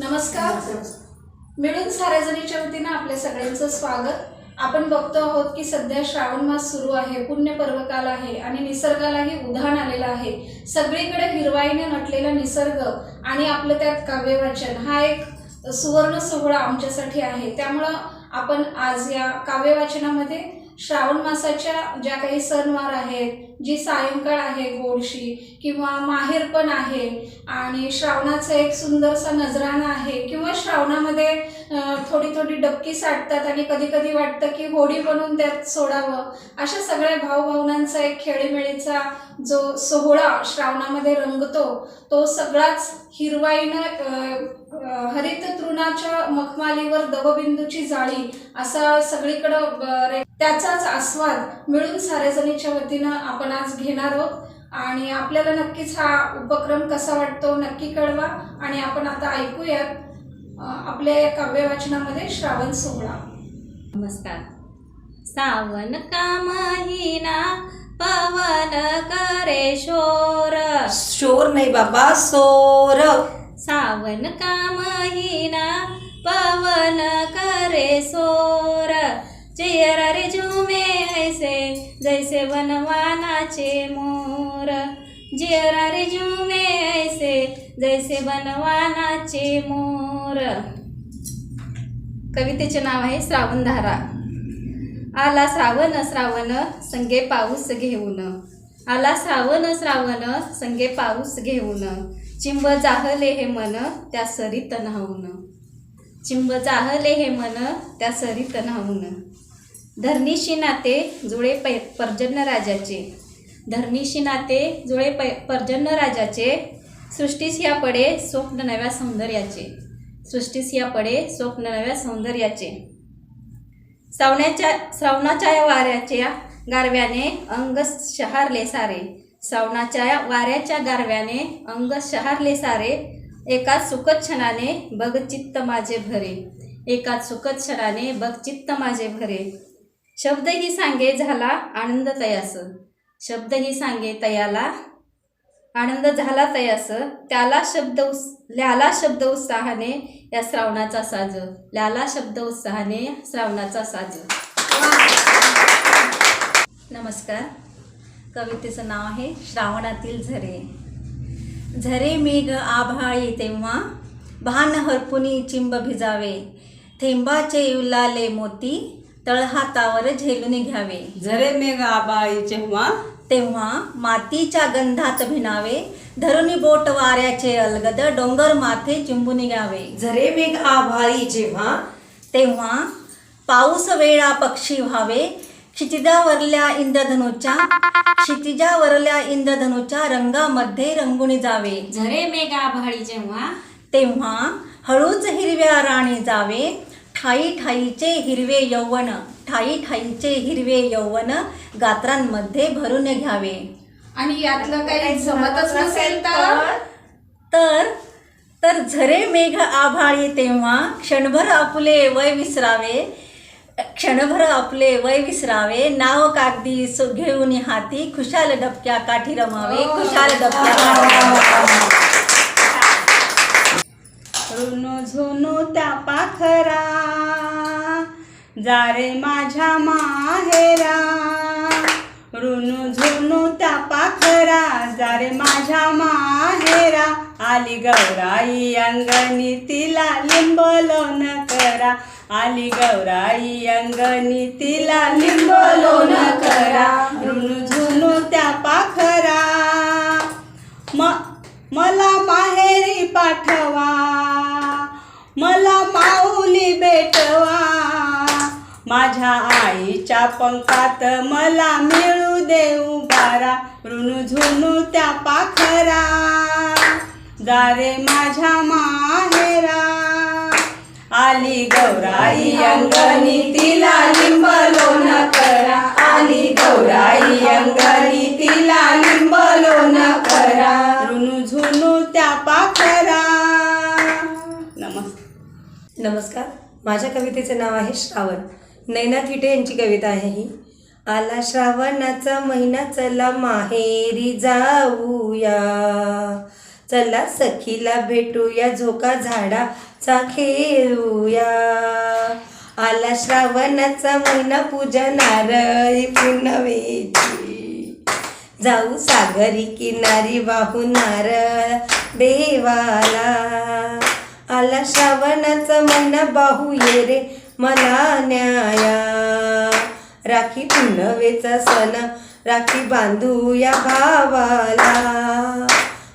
नमस्कार. मिळून सारेजणीच्या वतीनं आपल्या सगळ्यांचं स्वागत. आपण बघतो आहोत की सध्या श्रावण मास सुरू आहे पुण्य पर्वकाल आहे आणि निसर्गालाही उधाण आलेलं आहे. सगळीकडे हिरवाईने नटलेला निसर्ग आणि आपलं त्यात काव्यवाचन हा एक सुवर्ण सोहळा आमच्यासाठी आहे. त्यामुळं आपण आज या काव्यवाचनामध्ये श्रावण मासाच्या ज्या काही सणवार आहेत जी सायंकाळ आहे गोडशी किंवा माहेर पण आहे आणि श्रावणाचा एक सुंदरसा नजराणा आहे किंवा श्रावणामध्ये थोडी थोडी डबकी साठतात आणि कधी कधी वाटतं की होडी बनवून त्यात सोडावं. अशा सगळ्या भावभावनांचा एक खेळीमेळीचा जो सोहळा श्रावणामध्ये रंगतो तो सगळाच हिरवाईनं हरित तृणाच्या मखमालीवर दवबिंदूची जाळी असा सगळीकडं त्याचाच आस्वाद मिळून सारेजणीच्या वतीनं आपण आज घेणार आहोत. आणि आपल्याला नक्कीच हा उपक्रम कसा वाटतो नक्की कळवा. आणि आपण आता ऐकूयात अं, आपल्या या काव्यवाचनामध्ये श्रावण सोहळा. नमस्कार. सावन का महिना पवन करे शोर. शोर नाही बाबा सोर. सावन का महिना पवन करे सोर रे झुमे ऐसे जैसे वनवानाचे मोर. रे झुमे जैसे बनवानाचे मोर. कवितेचे नाव आहे श्रावणधारा. आला श्रावण श्रावण संगे पाऊस घेऊन. आला श्रावण श्रावण संगे पाऊस घेऊन. चिंब जाहले हे मन त्या सरीत न्हावून चिंब जाहले हे मन त्या सरीत न्हावून धरणीशी नाते जुळे पै पर्जन्य राजाचे. धरणीशी नाते जुळे पै पर्जन्य राजाचे सृष्टीस या पडे स्वप्न नव्या सौंदर्याचे. सृष्टीस या पडे स्वप्न नव्या सौंदर्याचे. सावण्याच्या श्रावणाच्या या वाऱ्याच्या गारव्याने अंग शहारले सारे. श्रावणाच्या या वाऱ्याच्या गारव्याने अंग शहारले सारे. एका सुखद क्षणाने माझे भरे. एका सुखद क्षणाने माझे भरे. शब्दही सांगे झाला आनंद तयास शब्दही सांगे तयाला आनंद झालाच आहे असं. त्याला शब्द उस ल्याला शब्द उत्साहाने या श्रावणाचा साज. ल्याला शब्द उत्साहाने श्रावणाचा साज. नमस्कार. कवितेचं नाव आहे श्रावणातील झरे. झरे मेघ आभाळी तेव्हा भान हरपुनी चिंब भिजावे. थेंबाचे उलाले मोती तळहातावर झेलून घ्यावे. झरे मेघ आभाळी जेव्हा तेव्हा मातीच्या गंधात भिनावे धरुणी बोट वाऱ्याचे अलगद डोंगर माथे चिंबून घ्यावे झरे मेघ आभाळी जेव्हा? तेव्हा पाऊस वेळा पक्षी व्हावे क्षितिजावरल्या इंद्रधनुच्या क्षितिजावरल्या इंद्रधनुच्या रंगामध्ये रंगून जावे. झरे मेघ आभाळी जेव्हा? तेव्हा हळूच हिरव्या राणी जावे ठाई ठाईचे हिरवे यौवन ठाई ठाईचे हिरवे यौवन गात्रांमध्ये भरून घ्यावे. आणि यातलं काही जमतच नसेल तर? तर तर झरे मेघ आभाळी तेव्हा क्षणभर आपले वय विसरावे. क्षणभर आपले वय विसरावे. नाव कागदी सो घेऊन हाती खुशाल डबक्या काठी रमावे. खुशाल डबक्या. ऋणू झुनू त्या पाखरा. जारे माझ्या माहेरा. ऋणू झुनू त्या पाखरा. जारे माझ्या माहेरा. आली गौराई अंगणी तिला लिंबलोन करा. आली गौराई अंगणी तिला लिंबलोन करा. ऋणू झुनू त्या पाखरा. म मला माहेरी पाठवा. पेटवा भेटवा. माझ्या आईच्या पंखात मला मिळू देऊ बारा. ऋणू झुनू त्या पाखरा. जारे माझ्या माहेरा. आली गौराई अंगणी तिला लिंबलोन करा. आली गौराई अंगणी तिला लिंबलोन करा. ऋणू झुनू त्या पाखरा. नमस्कार. नमस्कार. माझ्या कवितेचं नाव आहे श्रावण. नैना थिटे यांची कविता आहे ही. आला श्रावणाचा महिना चला माहेरी जाऊया. चला सखीला भेटूया झोका झाडाचा खेळूया. आला श्रावणाचा महिना पूजा नारळी पुनवेची. जाऊ सागरी किनारी वाहू नारळ देवाला. आला श्रावणाचा महिना बाहू ये रे मला न्याया. राखी पुनवेचा सण राखी बांधूया भावाला.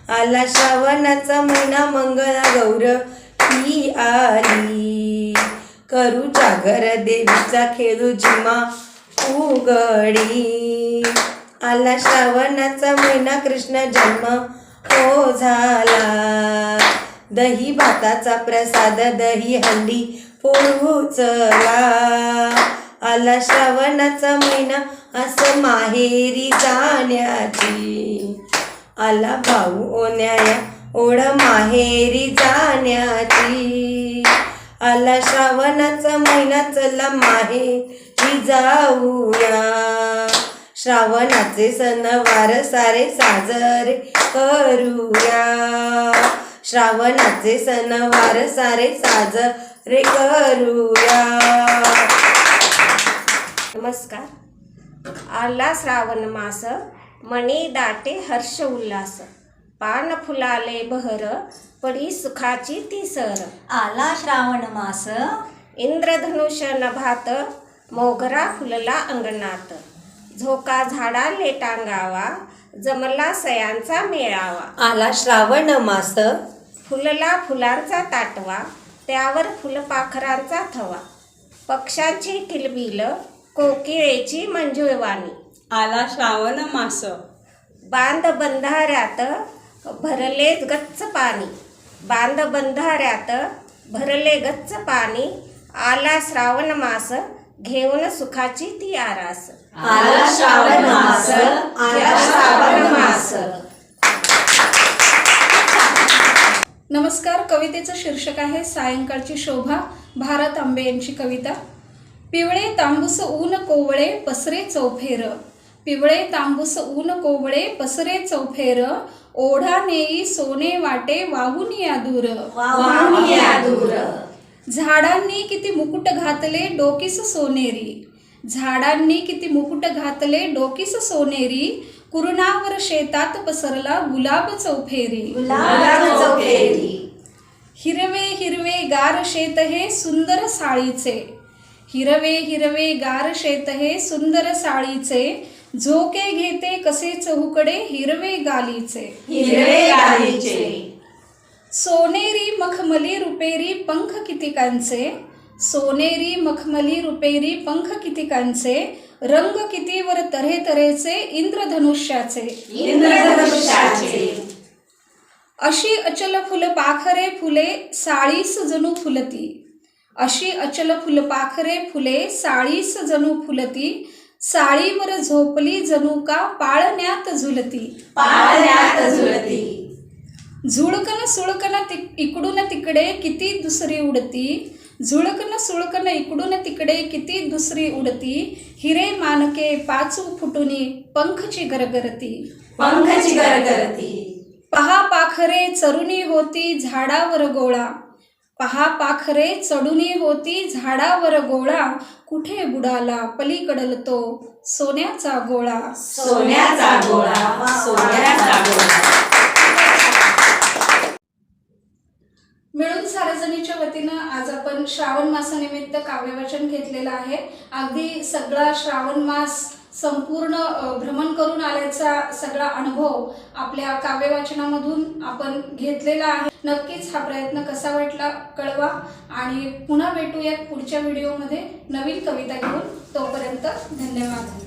आला श्रावणाचा महिना मंगळा गौर ही आली. करू जागर देवीचा खेळू जिमा उघडी. आला श्रावणाचा महिना कृष्ण जन्म हो झाला. दही भाताचा प्रसाद दही हंडी पोळू चला. आला श्रावणाचा महिना असं माहेरी जाण्याची. आला भाऊ ओन्याया ओढ माहेरी जाण्याची. आला श्रावणाचा महिना चला माहेरी जाऊया. श्रावणाचे सणवार सारे साजरे करूया. श्रावणाचे सणवार सारे साजरे करूया. नमस्कार. आला श्रावण मास मणी दाटे हर्ष उल्हास. पान फुलाले बहर पडी सुखाची ती सर आला श्रावण मास. इंद्रधनुष्य नभात मोगरा फुलला अंगणात. झोका झाडाले टांगावा जमला सयांचा मेळावा. आला श्रावण मास फुलला फुलांचा ताटवा त्यावर फुलपाखरांचा थवा. पक्ष्यांची किलबिल कोकिळेची मंजुळवाणी. आला श्रावण मास. बांध बंधाऱ्यात भरले गच्च पाणी. बांध बंधाऱ्यात भरले गच्च पाणी. आला श्रावण मास घेऊन सुखाची ती आरास. आला श्रावण मास आला श्रावण मास नमस्कार कवितेचं शीर्षक आहे सायंकाळची शोभा भारत आंबे यांची कविता. पिवळे तांबूस ऊन कोवळे पसरे चौफेर. पिवळे तांबूस ऊन कोवळे पसरे चौफेर. ओढा नेई सोने वाटे वाहून या दूर. वाहून या दूर. झाडांनी किती मुकुट घातले डोकीस सोनेरी. झाडांनी किती मुकुट घातले डोकीस सोनेरी. कुरणावर शेतात पसरला गुलाब चौफेरी. गुलाब चौफेरी. हिरवे हिरवे गार शेत हे सुंदर साळीचे. हिरवे हिरवे गार शेत हे सुंदर साळीचे. झोके घेते कसे चहूकडे हिरवे गालीचे. हिरवे गालीचे. सोनेरी मखमली रुपेरी पंख कितिकांचे. सोनेरी मखमली रुपेरी पंख कितिकांचे रंग कितीवर तऱ्हे तऱ्हेचे इंद्रधनुष्याचे. इंद्रधनुष्याचे. अशी अचल फुल पाखरे फुले साळीस जणू फुलती. अशी अचल फुल पाखरे फुले साळीस जणू फुलती. साळीवर झोपली जणू का पाळण्यात झुलती. पाळण्यात झुलती. झुळकन सुळकन ति इकडून तिकडे किती दुसरी उडती. झुळकन सुळकन इकडून तिकडे किती दुसरी उडती? हिरे मानके पाचू फुटुनी पंखची गरगरती. पंखची गरगरती. पहा पाखरे चरुणी होती झाडावर गोळा. पहा पाखरे चढुनी होती झाडावर गोळा. कुठे बुडाला पलीकडल तो? सोन्याचा गोळा. सोन्याचा गोळा. सोन्याचा गोळा. मिळून सार्वजनिकच्या वतीनं आज आपण श्रावण मासानिमित्त काव्यवाचन घेतलेलं आहे. अगदी सगळा श्रावण मास संपूर्ण भ्रमण करून आल्याचा सगळा अनुभव आपल्या काव्यवाचनामधून आपण घेतलेला आहे. नक्कीच हा प्रयत्न कसा वाटला कळवा आणि पुन्हा भेटूयात पुढच्या व्हिडिओमध्ये नवीन कविता घेऊन. तोपर्यंत धन्यवाद.